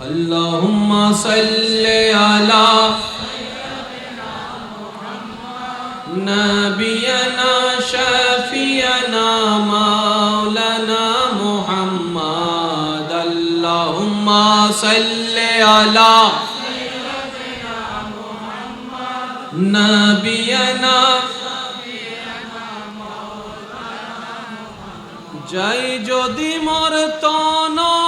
اللهم صل على نبينا شفينا مولانا محمد اللهم صل على نبينا জয় যদি মর তনা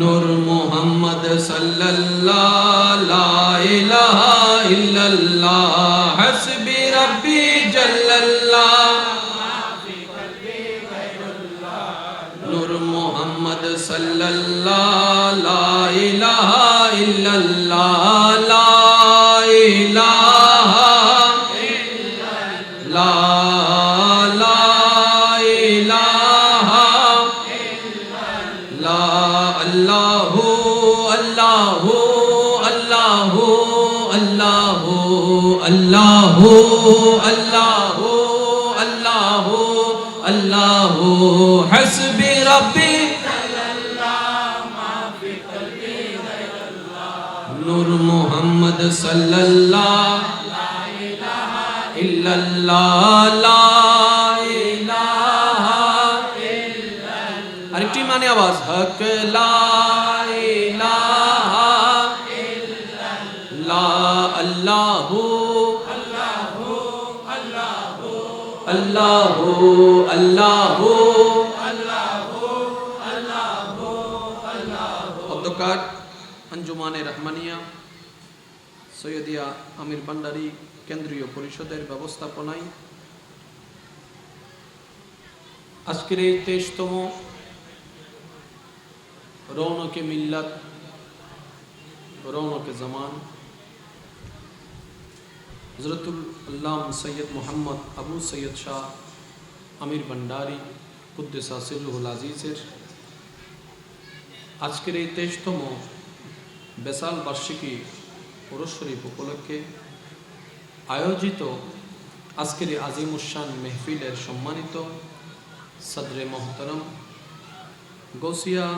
নূর মোহাম্মদ সাল্লাল্লাহ লা ইলাহা ইল্লাল্লাহ হাসবি রাব্বি জাল্লাল্লাহ নূর মোহাম্মদ সাল্লাল্লাহ লা ইলাহা ইল্লাল্লাহ লা আল্লাহ আল্লাহ আল্লাহ আল্লাহ আল্লাহ আল্লাহ আল্লাহ হসবি রব্বি নূর মোহাম্মদ সাল্লাল্লাহ আরেকটি মানে আওয়াজ হকলা اللہ اللہ ہو انجمان رحمانیہ انجمانیہ سیا بنڈاری پریشد رون کے ملت رون کے زمان حضرت اللہ سید محمد ابو سید شاہ امیر بنڈاری قدر عزیزر آج کے لیے تیشتم و بیسال وارشقی قرشریف اپلکھی آیوجت و آج کے لیے عظیم الشان محفل صدر محترم